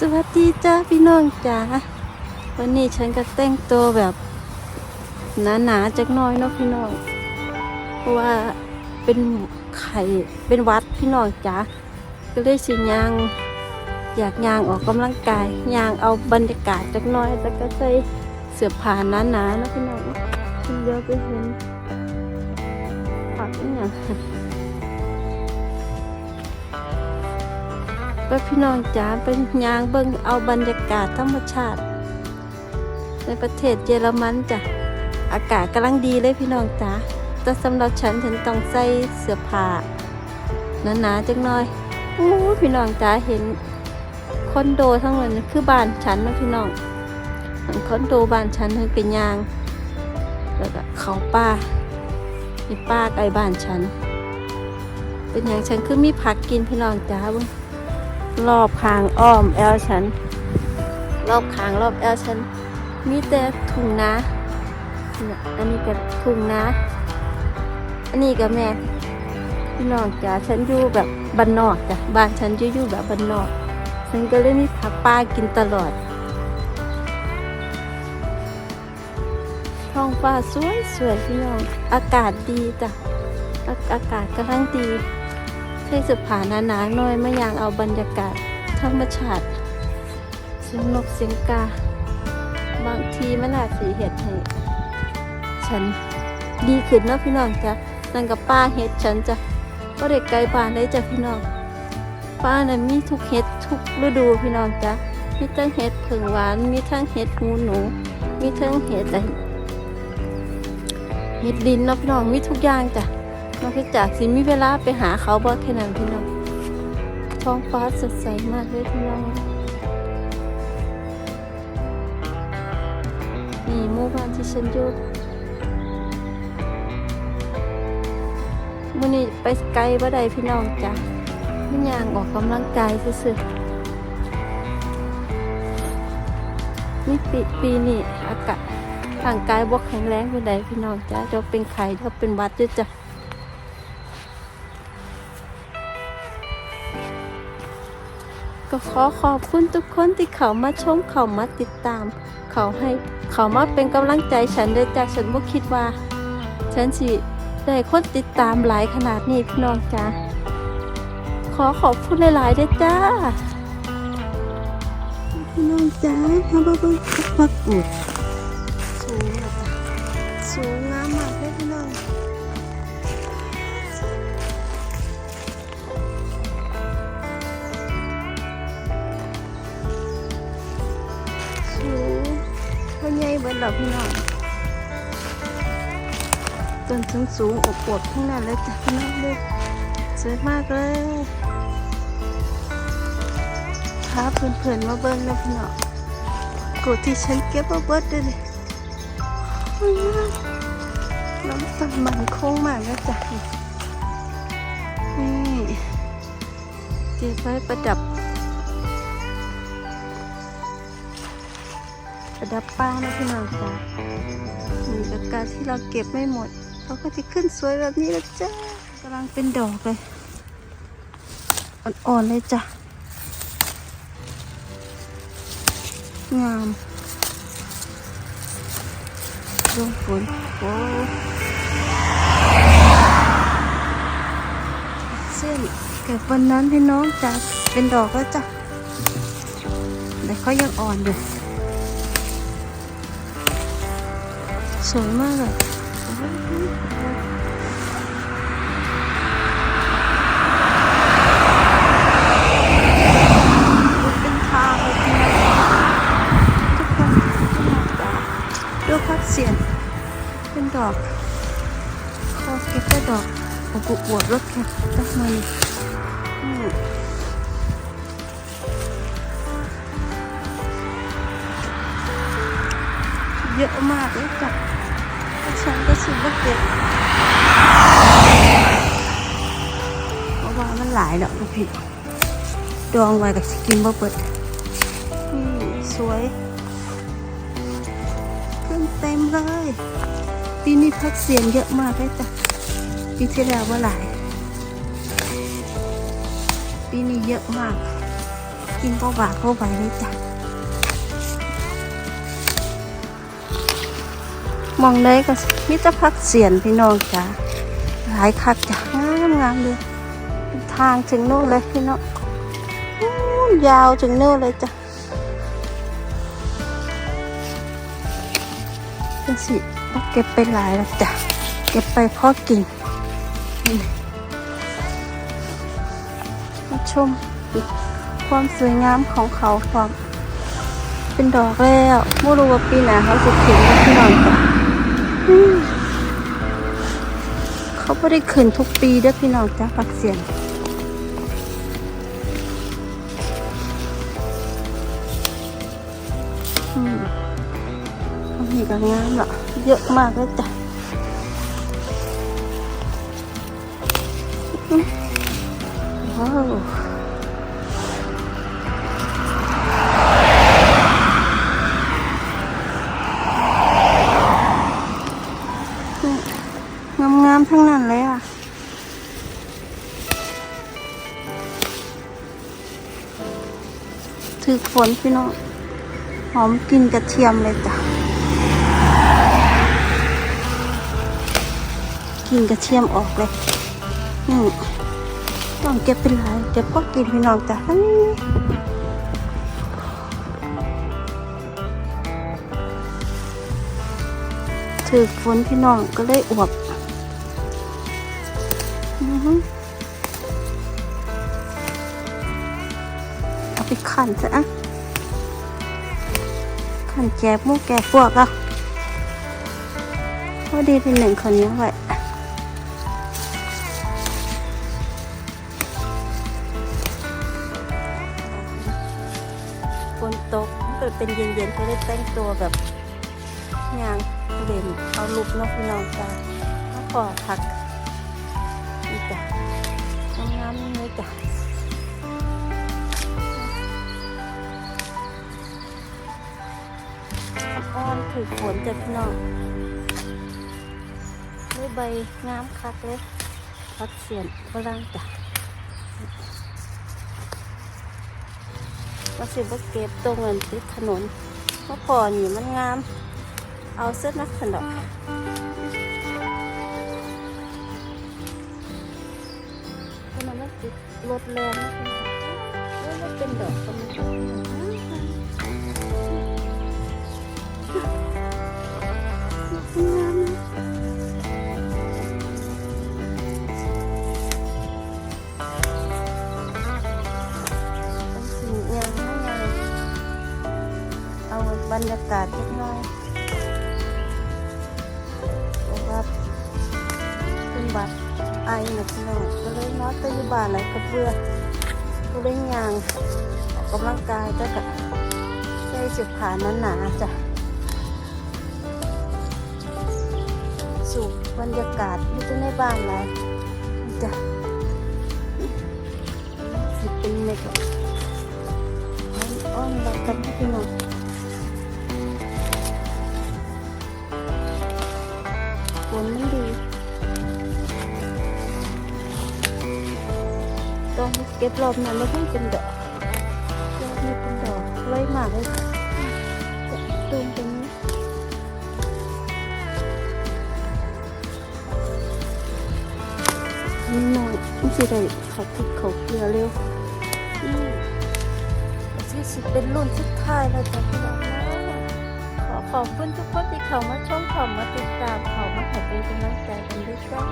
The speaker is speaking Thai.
สวัสดีจ้าพี่น้องจ๋าวันนี้ฉันก็แต่งตัวแบบหนาๆจักน้อยเนาะพี่น้องเพราะว่าเป็นไข่เป็นวัดพี่น้องจ๋าก็เลยสิยางอยากยางออกกำลังกายยางเอาบรรยากาศจักน้อยแล้วก็ใส่เสื้อผ้าหนาๆเนาะพี่น้องเดี๋ยวไปเห็นผักอหย่าง ก็พี่น้องจ๋าเป็นยางเบิ่งเอาบรรยากาศธรรมชาติ ในประเทศเยอรมันจ้ะอากาศกำลังดีเลยพี่น้องจ๋าแต่สำหรับฉันฉันต้องใส่เสื้อผ้าหนาๆจังหน่อยอู้พี่น้องจ๋าเห็นคอนโดทั้งหมดนี่คือบ้านฉันนะพี่น้องคอนโดบ้านฉันเป็นยาง แล้วก็เขาป้ามีป้าใกล้บ้านฉัน เป็นอย่างฉันคือมีผักกินพี่น้องจ๋าบุ้ง รอบคางอ้อมแอลฉัน รอบคางรอบแอลฉัน มีแต่ถุงนะ อันนี้ก็ถุงนะ อันนี้ก็แม่พี่น้องจ๋าฉันอยู่แบบบ้านนอกจ้ะบ้านฉันอยู่อยู่แบบบ้านนอก ฉันก็เลยมีผักปลากินตลอดท้องฟ้าสวยสวยพี่น้อง อากาศดีจ้ะอาอากาศกำลังดี ใช้สุผ่าหนาๆหน่อยไม่อยางเอาบรรยากาศธรรมชาติสงนกเสียงกา บางทีมันอาจสีเห็ดให้ฉันดีขึ้นเนาะพี่น้องจ้ะนั่นกับป้าเห็ดฉันจ้ะก็เด็กไกลบ้านได้จ้ะพี่น้องป้าน่ะมีทุกเห็ดทุกฤดูพี่น้องจ้ะมีทั้งเห็ดผึ่งหวานมีทั้งเห็ดหูหนู มีทั้งเห็ดอะไรเห็ดดินเนาะพี่น้องมีทุกอย่างจ้ะ นอกจากสิมีเวลาไปหาเขาบ่แค่นั้นพี่น้องท้องฟ้าสดใสมากเลยพี่น้องนี่หมู่บ้านที่ฉันอยู่มื้อนี้ไปไกลบ่ได้พี่น้องจ้ะมันย่างออกกำลังกายซื่อๆนี่ปีปีนี้อากาศร่างกายบ่แข็งแรงไปได้พี่น้องจ้ะเดี๋ยวเป็นไข้เดี๋ยวเป็นหวัดด้วยจ้ะ ก็ขอขอบคุณทุกคนที่เขามาชมเขามาติดตาม เขาให้เขามาเป็นกำลังใจฉันด้วยจ้าฉันบ่คิดว่า ฉันสิได้คนติดตามหลายขนาดนี้พี่น้องจ้าขอขอบคุณหลายๆด้วยจ้าพี่น้องจ้ามาเบิ่งปักอุด ใหญ่เบิดดอกพี่น้องต้นสูงสูงอบอวบทั้งนั้นเลยจ้ะพี่น้องเลยสวยมากเลยพาเพื่อนๆมาเบิ้งนะพี่น้องกูที่ฉันเก็บมาเบิดเลยดิโอ้ยน้ำตันมันโค้งมากนะจ๊ะนี่เก็บไว้ประดับ ระดับป้านะพี่น้องจ้านี่กับการที่เราเก็บไม่หมดเขาก็จะขึ้นสวยแบบนี้แล้วจ้ากำลังเป็นดอกเลย อ่อนๆเลยจ้ะ งามลงฝนโอ้เส้นเก็บวันนั้นพี่น้องจ้ะเป็นดอกแล้วจ้ะแต่เขายังอ่อนอยู่ สวยมากเลยเป็นทางเลยทียวทุกคนดูพักเสียงเป็นดอกคอเก็บได้ดอกอบุบวบรถแคปตั้งมานี่อืม เยอะมากเลยจ้ะฉันก็สุดว่าเก็บเพราะว่ามันหลายดอกลูกพี่ดองไว้กับสกินเบ่เปิดสวย ขึ้นเต็มเลย ปีนี้พักเสียงเยอะมากเลยจ้ะปีที่แล้วว่าหลาย ปีนี้เยอะมาก กินก็บากก็ไหวเลยจ้ะ มองได้ก็มิตรพักเสียนพี่น้องจ้ะหลายคักจ้ะงามงามเลยทางถึงโน่นเลยพี่น้องยาวถึงโน่นเลยจ้ะเป็นสิเก็บไปหลายแล้วจ้ะเก็บไปพอกินนี่มาชมความสวยงามของเขาความเป็นดอกแล้วไม่รู้ว่าปีไหนเขาจะถึงนะพี่น้องจ้ะ เขาไม่ได้ขึ้นทุกปีเด้อพี่น้องจ้ะปักเสียนอืมอันนี้ก็งามละเยอะมากเลยจ้ะอืมว้าว ฝนพี่น้องหอมกลินกระเทียมเลยจ้ะกลินกระเทียมออกเลยอืมต้องเก็บเป็นไรเก็บก็กินพี่น้องจ้ะนี้ถือฝนพี่น้องก็เลยอวบอือหือเอาไปขันซะอะ ขันแจบหมูแกะพวกอะพอดีที่หนึ่งคนนี้ไว้ฝนตกมันก็เป็นเย็นๆก็เลยแต่งตัวแบบยางเด่นเอาลุกนอกพี่น้องจ้าแล้วก็ผักนี่จ้ะงามๆนี่จ้ะ อ้อนถือฝนจากพี่น้องด้วยใบงามคักเลยพักเสียนฝรั่งจ้ะก็สิบเก็บตรงเงินติดถนนเมื่อพอนี่มันงาม เอาเส้นนักขนมเพราะมันไม่ติดรถแรงนะพี่น้องเอ้ยมันเป็นดอก บรรยากาศเล็กน้อยเพราะว่าเป็นบัดไอหนักหน่อยก็เลยนอนตัวอยู่บ้านแล้วก็เบื่อก็เลยยางออกกำลังกายก็กะใช้เสื้อผ้าหนาจ้ะสูบบรรยากาศอยู่ที่ในบ้านเลยจ้ะสิเป็นเม็อ้อนแบบกันพี่น้อง ฝนมันดี ต้อนเก็บรอบนั้นเราเพิ่งเป็นดอกรอบนี้เป็นดอกไว้มากเลยตูมตรงนี้นี่น้อยมันสิได้เขาติดเขาเกลือเร็วอืมที่สิเป็นรุ่นสุดท้ายแล้วจ้ะพี่น้อง อขอบคุณทุกคนที่เข้ามาชมเข้ามาติดตามเข้ามาให้เป็นกำลังใจกันด้วยจ้า